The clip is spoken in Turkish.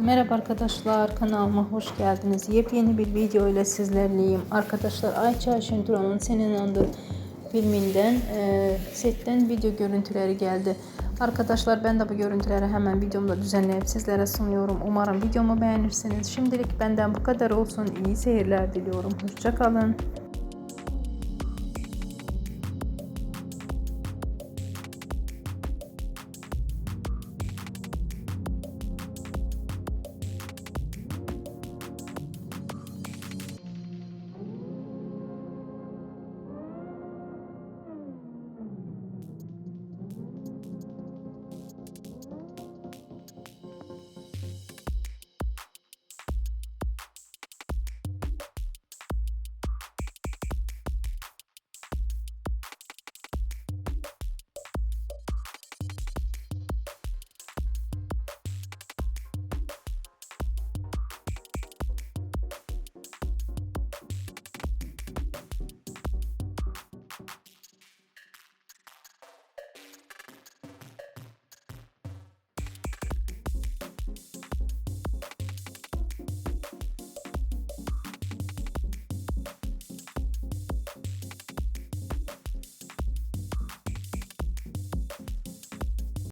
Merhaba arkadaşlar kanalıma hoş geldiniz. Yepyeni bir video ile sizlerleyim. Arkadaşlar Ayça Şenturan'ın Senin Andı filminden e, setten video görüntüleri geldi. Arkadaşlar ben de bu görüntüleri hemen videomda düzenleyip sizlere sunuyorum. Umarım videomu beğenirsiniz. Şimdilik benden bu kadar olsun. İyi seyirler diliyorum. Hoşçakalın.